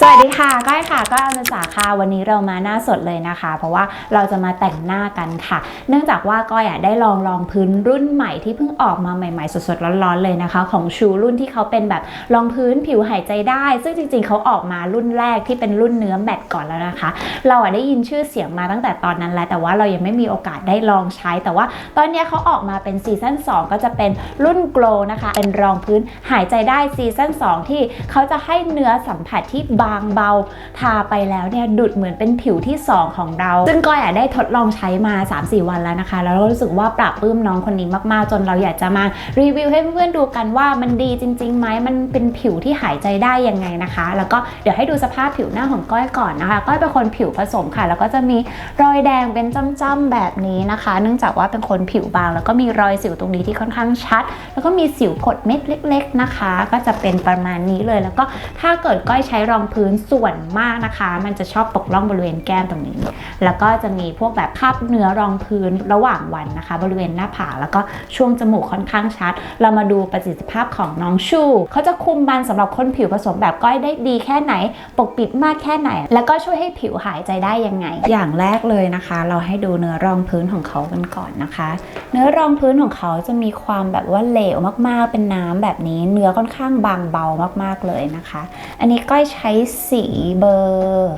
สวัสดีค่ะ ก้อยค่ะ ก้อยอนุสาค่ะวันนี้เรามาหน้าสดเลยนะคะ เพราะว่าเราจะมาแต่งหน้ากันค่ะ เนื่องจากว่าก้อยอะได้ลองลองพื้นรุ่นใหม่ที่เพิ่งออกมาใหม่ๆ สดๆร้อนๆเลยนะคะ ของชูรุ่นที่เขาเป็นแบบรองพื้นผิวหายใจได้ ซึ่งจริงๆเขาออกมารุ่นแรกที่เป็นรุ่นเนื้อแมตก่อนแล้วนะคะ เราอะได้ยินชื่อเสียงมาตั้งแต่ตอนนั้นแล้วแต่ว่าเรายังไม่มีโอกาสได้ลองใช้ แต่ว่าตอนนี้เขาออกมาเป็นซีซั่น2ก็จะเป็นรุ่นโกลนะคะเป็นรองพื้นหายใจได้ซีซั่น2ที่เขาจะให้เนื้อสัมผัสที่บางเบา ทาไปแล้วเนี่ยดุดเหมือนเป็นผิวที่ 2 ของเรา ซึ่งก้อยได้ทดลองใช้มา 3-4 วันแล้วนะคะ แล้วเรารู้สึกว่าปรับปื้มน้องคนนี้มากๆ จนเราอยากจะมารีวิวให้เพื่อนๆดูกันว่ามันดีจริงๆไหมมันเป็นผิวที่หายใจได้ยังไงนะคะ แล้วก็เดี๋ยวให้ดูสภาพผิวหน้าของก้อยก่อนนะคะ ก้อยเป็นคนผิวผสมค่ะ แล้วก็จะมีรอยแดงเป็นจ้ำๆแบบนี้นะคะ เนื่องจากว่าเป็นคนผิวบาง แล้วก็มีรอยสิวตรงนี้ที่ค่อนข้างชัด แล้วก็มีสิวผดเม็ดเล็ก ๆนะคะ ก็จะเป็นประมาณนี้เลย แล้วก็ถ้าเกิดก้อยใช้รองพื้นส่วนมากนะคะ มันจะชอบปกล่องบริเวณแก้มตรงนี้ แล้วก็จะมีพวกแบบคราบเนื้อรองพื้นระหว่างวันนะคะ บริเวณหน้าผากแล้วก็ช่วงจมูกค่อนข้างชัด เรามาดูประสิทธิภาพของน้องชูเขาจะคุมมันสำหรับคนผิวผสมแบบก้อยได้ดีแค่ไหน ปกปิดมากแค่ไหน แล้วก็ช่วยให้ผิวหายใจได้ยังไง อย่างแรกเลยนะคะ เราให้ดูเนื้อรองพื้นของเขากันก่อนนะคะ เนื้อรองพื้นของเขาจะมีความแบบว่าเหลวมากๆ เป็นน้ำแบบนี้ เนื้อค่อนข้างบางเบามากๆเลยนะคะ อันนี้ก้อยใช้สีเบอร์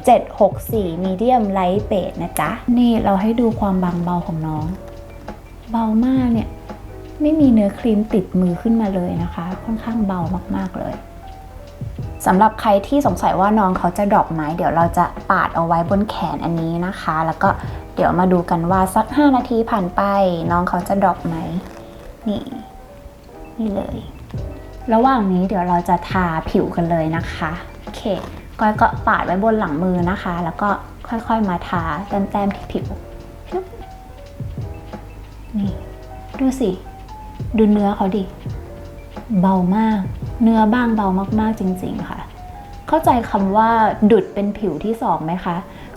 764 medium light beige นะจ๊ะ นี่เราให้ดูความบางเบาของน้อง เบามากเนี่ย ไม่มีเนื้อครีมติดมือขึ้นมาเลยนะคะ ค่อนข้างเบามากๆเลยสำหรับใครที่สงสัยว่าน้องเขาจะดรอปไหมเดี๋ยวเราจะปาดเอาไว้บนแขนอันนี้นะคะ แล้วก็เดี๋ยวมาดูกันว่าสัก 5 นาทีผ่านไป น้องเขาจะดรอปไหมนี่นี่เลย ระหว่างนี้เดี๋ยวเราจะทาผิวกันเลยนะคะ โอเค ก้อยก็ปาดไว้บนหลังมือนะคะ แล้วก็ค่อยๆมาทาแต้มๆที่ผิวนี่ดูสิ ดูเนื้อเขาดิ เบามาก เนื้อบางเบามากๆจริง ๆ ค่ะ เข้าใจคำว่าดุดเป็นผิวที่สองไหมคะ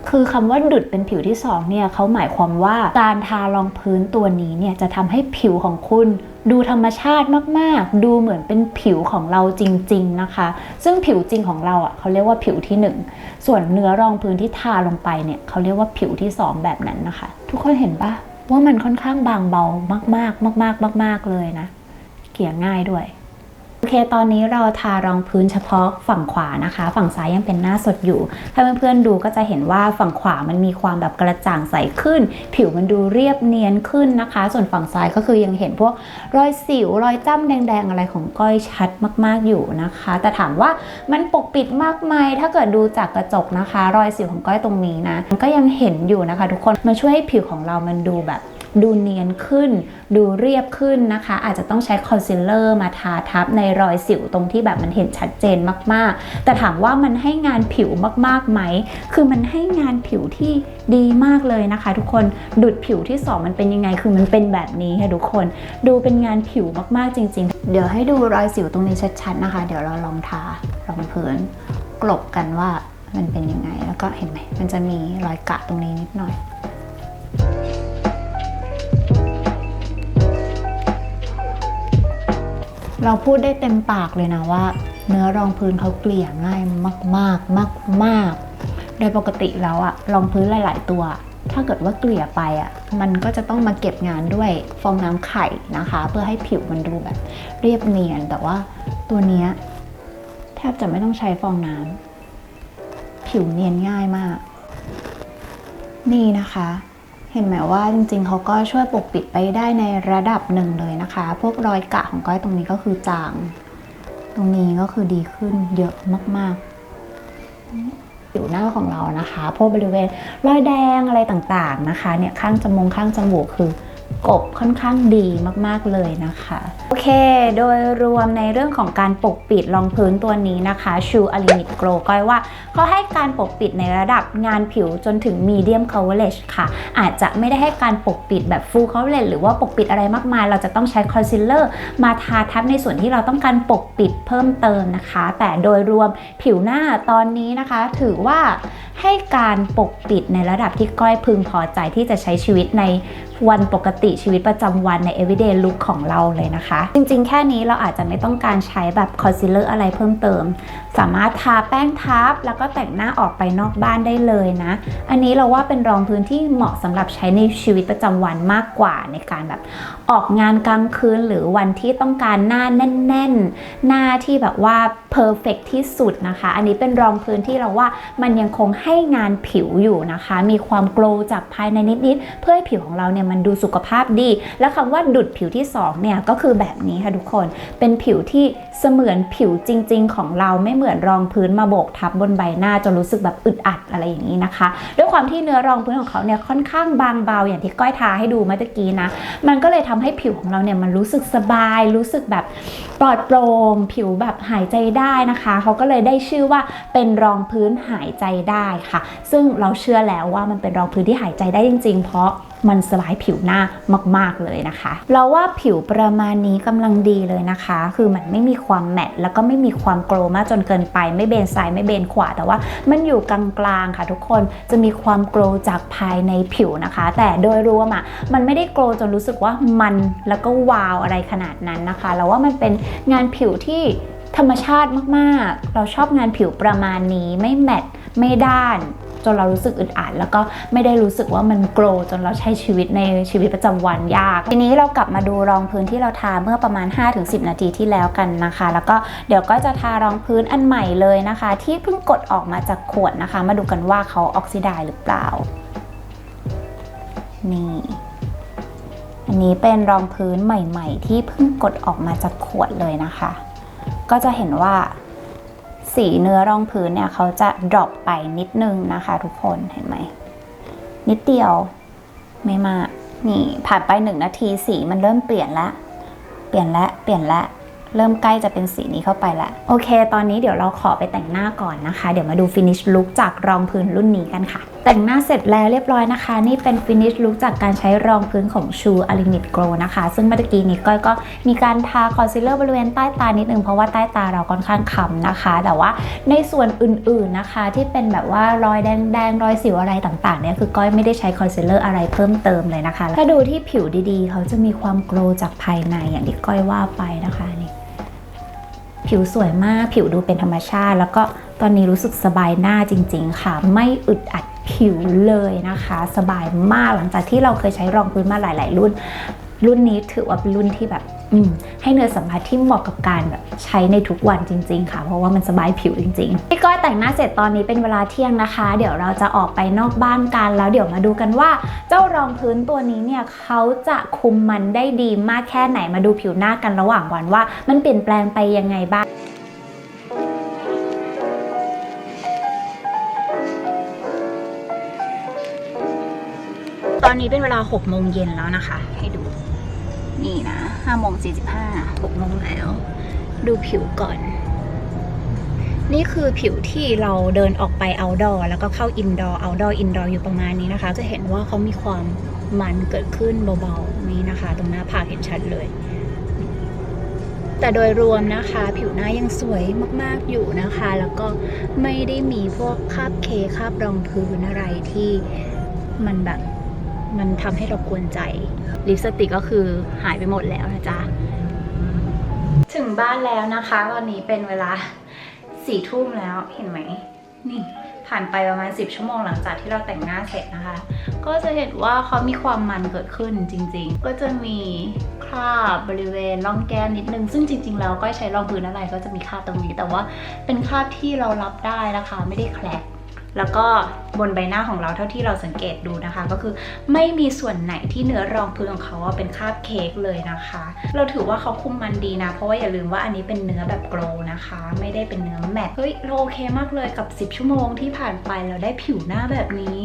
คือคำว่าดุดเป็นผิวที่สองเนี่ยเขาหมายความว่าการทารองพื้นตัวนี้เนี่ยจะทำให้ผิวของคุณดูธรรมชาติมาก ๆ ดูเหมือนเป็นผิวของเราจริง ๆ นะคะ ซึ่งผิวจริงของเราอะเขาเรียกว่าผิวที่หนึ่งส่วนเนื้อรองพื้นที่ทาลงไปเนี่ยเขาเรียกว่าผิวที่สองแบบนั้นนะคะ ทุกคนเห็นปะว่ามันค่อนข้างบางเบามาก ๆ มาก ๆ มาก ๆ เลยนะ เกลี่ยง่ายด้วย โอเค ตอนนี้เราทารองพื้นเฉพาะฝั่งขวานะคะ ฝั่งซ้ายยังเป็นหน้าสดอยู่ ถ้าเพื่อนๆดูก็จะเห็นว่าฝั่งขวามันมีความแบบกระจ่างใสขึ้น ผิวมันดูเรียบเนียนขึ้นนะคะ ส่วนฝั่งซ้ายก็คือยังเห็นพวกรอยสิวรอยจ้ำแดงๆอะไรของก้อยชัดมากๆอยู่นะคะ แต่ถามว่ามันปกปิดมากไหมถ้าเกิดดูจากกระจกนะคะ รอยสิวของก้อยตรงนี้นะมันก็ยังเห็นอยู่นะคะ ทุกคนมันช่วยให้ผิวของเรามันดูแบบ ดูเนียนขึ้น ดูเรียบขึ้นนะคะ อาจจะต้องใช้คอนซีลเลอร์มาทาทับในรอยสิวตรงที่แบบมันเห็นชัดเจนมากๆ แต่ถามว่ามันให้งานผิวมากๆไหม คือมันให้งานผิวที่ดีมากเลยนะคะ ทุกคนดุดผิวที่สองมันเป็นยังไงคือมันเป็นแบบนี้ค่ะทุกคน ดูเป็นงานผิวมากๆจริง ๆ เดี๋ยวให้ดูรอยสิวตรงนี้ชัดๆนะคะ เดี๋ยวเราลองทารองพื้นกลบกันว่ามันเป็นยังไง แล้วก็เห็นไหมมันจะมีรอยกะตรงนี้นิดหน่อย เราพูดได้เต็มปากเลยนะว่า เนื้อรองพื้นเขาเกลี่ยง่ายมากๆมากๆโดยปกติแล้วอะรองพื้นหลาย ๆ ตัว ถ้าเกิดว่าเกลี่ยไปอะมันก็จะต้องมาเก็บงานด้วยฟองน้ำไข่นะคะ เพื่อให้ผิวมันดูแบบ เรียบเนียนแต่ว่าตัวเนี้ยแทบจะไม่ต้องใช้ฟองน้ำผิวเนียนง่ายมาก นี่นะคะ เห็นไหมว่าจริงๆเขาก็ช่วยปกปิดไปได้ในระดับหนึ่งเลยนะคะ พวกรอยกะของก้อยตรงนี้ก็คือจาง ตรงนี้ก็คือดีขึ้นเยอะมากๆผิวหน้าของเรานะคะ พวกบริเวณรอยแดงอะไรต่างๆนะคะ เนี่ยข้างจมูกข้างจมูกคือ กบค่อนข้างดีมากๆเลยนะคะ โอเค โดยรวมในเรื่องของการปกปิดรองพื้นตัวนี้นะคะชูอลิมิตโกลก้อยว่าเขาให้การปกปิดในระดับงานผิวจนถึง medium coverage ค่ะ อาจจะไม่ได้ให้การปกปิดแบบ full coverage หรือว่าปกปิดอะไรมากมาย เราจะต้องใช้ concealer มาทาทับในส่วนที่เราต้องการปกปิดเพิ่มเติมนะคะ แต่โดยรวมผิวหน้าตอนนี้นะคะ ถือว่าให้การปกปิดในระดับที่ก้อยพึงพอใจที่จะใช้ชีวิตใน วันปกติชีวิตประจำวันใน everyday look ของเราเลยนะคะ จริงๆ แค่นี้เราอาจจะไม่ต้องการใช้แบบ concealer อะไรเพิ่มเติม สามารถทาแป้งทับ แล้วก็แต่งหน้าออกไปนอกบ้านได้เลยนะ อันนี้เราว่าเป็นรองพื้นที่เหมาะสำหรับใช้ในชีวิตประจำวันมากกว่าในการแบบออกงานกลางคืนหรือวันที่ต้องการหน้าแน่นๆ หน้าที่แบบว่า perfect ที่สุดนะคะ อันนี้เป็นรองพื้นที่เราว่ามันยังคงให้งานผิวอยู่นะคะ มีความโกลวจากภายในนิดๆ เพื่อให้ผิวของเราเนี่ยมันดูสุขภาพดี และคำว่าดุดผิวที่สองเนี่ยก็คือแบบนี้ค่ะทุกคน เป็นผิวที่เสมือนผิวจริง ๆ ของเราไม่เหมือนรองพื้นมาโบกทับบนใบหน้าจนรู้สึกแบบอึดอัดอะไรอย่างนี้นะคะ ด้วยความที่เนื้อรองพื้นของเขาเนี่ยค่อนข้างบางเบาอย่างที่ก้อยทาให้ดูเมื่อกี้นะ มันก็เลยทำให้ผิวของเราเนี่ยมันรู้สึกสบาย รู้สึกแบบปลอดโปร่งผิวแบบหายใจได้นะคะ เขาก็เลยได้ชื่อว่าเป็นรองพื้นหายใจได้ค่ะ ซึ่งเราเชื่อแล้วว่ามันเป็นรองพื้นที่หายใจได้จริง ๆ เพราะ มันสบายผิวหน้ามาก ๆเลยนะคะ เราว่าผิวประมาณนี้กำลังดีเลยนะคะ คือมันไม่มีความแมตต์แล้วก็ไม่มีความโกลว์มากจนเกินไป ไม่เบนซ้ายไม่เบนขวา แต่ว่ามันอยู่กลางๆค่ะทุกคนจะมีความโกลว์จากภายในผิวนะคะ แต่โดยรวมอะมันไม่ได้โกลว์จนรู้สึกว่ามันแล้วก็วาวอะไรขนาดนั้นนะคะ เราว่ามันเป็นงานผิวที่ธรรมชาติมาก ๆ เราชอบงานผิวประมาณนี้ไม่แมตต์ไม่ด้าน จนเรารู้สึกอึดอัดแล้วก็ไม่ได้รู้สึกว่ามันโกรธจนเราใช้ชีวิตในชีวิตประจำวันยาก ทีนี้เรากลับมาดูรองพื้นที่เราทาเมื่อประมาณ 5-10 นาทีที่แล้วกันนะคะ แล้วก็เดี๋ยวก็จะทารองพื้นอันใหม่เลยนะคะ ที่เพิ่งกดออกมาจากขวดนะคะ มาดูกันว่าเขาออกซิไดซ์หรือเปล่า นี่อันนี้เป็นรองพื้นใหม่ ๆ ที่เพิ่งกดออกมาจากขวดเลยนะคะ ก็จะเห็นว่า สีเนื้อรองพื้นเนี่ยเขาจะดรอปไปนิดนึงนะคะทุกคนเห็นไหม นิดเดียวไม่มาก นี่ผ่านไปหนึ่งนาทีสีมันเริ่มเปลี่ยนละ เปลี่ยนละเปลี่ยนละ เริ่มใกล้จะเป็นสีนี้เข้าไปแล้วโอเค ตอนนี้เดี๋ยวเราขอไปแต่งหน้าก่อนนะคะ เดี๋ยวมาดู finish look จากรองพื้นรุ่นนี้กันค่ะ แต่งหน้าเสร็จแล้วเรียบร้อยนะคะ นี่เป็น finish look จากการใช้รองพื้นของ True a l i n i t Glow นะคะ ซึ่งเมื่อกี้นี้ก้อยก็มีการทาคอนซีลเลอร์บริเวณใต้ตานิดนึงเพราะว่าใต้ตาเราค่อนข้างค้ำนะคะ แต่ว่าในส่วนอื่นๆนะคะ ที่เป็นแบบว่ารอยแดงๆรอยสิวอะไรต่างๆเนี่ยคือก้อยไม่ได้ใช้คอนซีลเลอร์อะไรเพิ่มเติมเลยนะคะถ้าดูที่ผิวดีๆ เขาจะมีความโกลจากภายในอย่างที่ก้อยว่าไปนะคะ ผิวสวยมาก ผิวดูเป็นธรรมชาติ แล้วก็ตอนนี้รู้สึกสบายหน้าจริง ๆ ค่ะ ไม่อึดอัดผิวเลยนะคะ สบายมากหลังจากที่เราเคยใช้รองพื้นมาหลาย ๆ รุ่น รุ่นนี้ถือว่าเป็นรุ่นที่แบบ ให้เนื้อสัมผัสที่เหมาะกับการแบบใช้ในทุกวันจริง ๆ ค่ะ เพราะว่ามันสบายผิวจริงๆพี่ก้อยแต่งหน้าเสร็จตอนนี้เป็นเวลาเที่ยงนะคะ เดี๋ยวเราจะออกไปนอกบ้านกัน แล้วเดี๋ยวมาดูกันว่า เจ้ารองพื้นตัวนี้เนี่ยเขาจะคุมมันได้ดีมากแค่ไหนมาดูผิวหน้ากันระหว่างวันว่า มันเปลี่ยนแปลงไปยังไงบ้างตอนนี้เป็นเวลา6โมงเย็นแล้วนะคะ ให้ดู นี่นะ5โมง45 6โมงแล้ว ดูผิวก่อน นี่คือผิวที่เราเดินออกไป outdoor แล้วก็เข้า indoor outdoor indoor อยู่ประมาณนี้นะคะ จะเห็นว่าเขามีความมันเกิดขึ้นเบาๆนี่นะคะ ตรงหน้าผากเห็นชัดเลย แต่โดยรวมนะคะ ผิวหน้ายังสวยมากๆอยู่นะคะ แล้วก็ไม่ได้มีพวกคราบเคคราบรองพื้นอะไรที่มันแบบ มันทำให้เรากวนใจ ลิปสติกก็คือหายไปหมดแล้วนะจ๊ะ ถึงบ้านแล้วนะคะ ตอนนี้เป็นเวลาสี่ทุ่มแล้วเห็นไหม นี่ผ่านไปประมาณ 10 ชั่วโมงหลังจากที่เราแต่งหน้าเสร็จนะคะ ก็จะเห็นว่าเขามีความมันเกิดขึ้นจริง ๆ ก็จะมีคราบบริเวณร่องแก้มนิดนึง ซึ่งจริง ๆ แล้วก็ใช้รองพื้นอะไรก็จะมีคราบตรงนี้ แต่ว่าเป็นคราบที่เรารับได้นะคะ ไม่ได้แคลก แล้วก็บนใบหน้าของเราเท่าที่เราสังเกตดูนะคะ ก็คือไม่มีส่วนไหนที่เนื้อรองพื้นของเขาเป็นคาบเค้กเลยนะคะ เราถือว่าเขาคุมมันดีนะ เพราะว่าอย่าลืมว่าอันนี้เป็นเนื้อแบบโกลนะคะ ไม่ได้เป็นเนื้อแมตเฮ้ยเราโอเคมากเลยกับ 10 ชั่วโมงที่ผ่านไปเราได้ผิวหน้าแบบนี้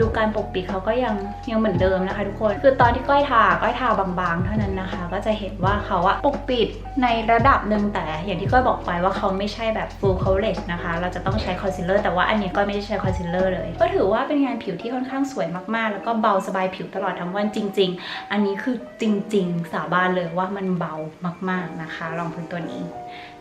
ดูการปกปิดเขาก็ยังยังเหมือนเดิมนะคะทุกคนคือตอนที่ก้อยทาก้อยทาบางๆ เท่านั้นนะคะ ก็จะเห็นว่าเขาอะปกปิดในระดับหนึ่งแต่อย่างที่ก้อยบอกไปว่าเขาไม่ใช่แบบ full coverage นะคะ เราจะต้องใช้คอนซีลเลอร์แต่ว่าอันนี้ก้อยไม่ใช้คอนซีลเลอร์เลย ก็ถือว่าเป็นงานผิวที่ค่อนข้างสวยมากๆ แล้วก็เบาสบายผิวตลอดทั้งวันจริง ๆ อันนี้คือจริง ๆ สาบานเลยว่ามันเบามาก ๆนะคะ ลองพื้นตัวนี้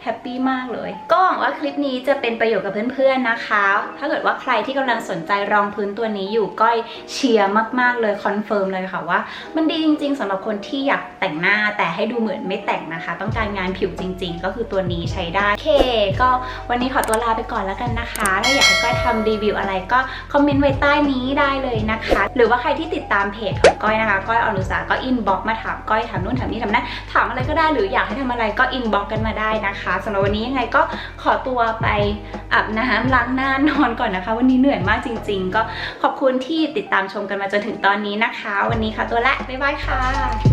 แฮปปี้มากเลย ก็หวังว่าคลิปนี้จะเป็นประโยชน์กับเพื่อนๆนะคะ ถ้าเกิดว่าใครที่กำลังสนใจรองพื้นตัวนี้อยู่ก้อยเชียร์มากๆเลยคอนเฟิร์มเลยค่ะว่า มันดีจริง ๆสำหรับคนที่อยากแต่งหน้าแต่ให้ดูเหมือนไม่แต่งนะคะ ต้องการงานผิวจริง ๆ ก็คือตัวนี้ใช้ได้โอเค ก็วันนี้ขอตัวลาไปก่อนแล้วกันนะคะ ถ้าอยากให้ก้อยทำรีวิวอะไรก็คอมเมนต์ไว้ใต้นี้ได้เลยนะคะ หรือว่าใครที่ติดตามเพจของก้อยนะคะก้อยอนุสาก็อินบ็อกมาถามก้อยถามนู่นถามนี่ถามนั่นถามอะไรก็ได้หรืออยากให้ทำอะไรก็อินบ็อกกันมาได้นะคะนะคะสำหรับวันนี้ยังไงก็ขอตัวไปอาบน้ำล้างหน้านอนก่อนนะคะ วันนี้เหนื่อยมากจริง ๆ ก็ขอบคุณที่ติดตามชมกันมาจนถึงตอนนี้นะคะ วันนี้ค่ะตัวละบ๊ายบายค่ะ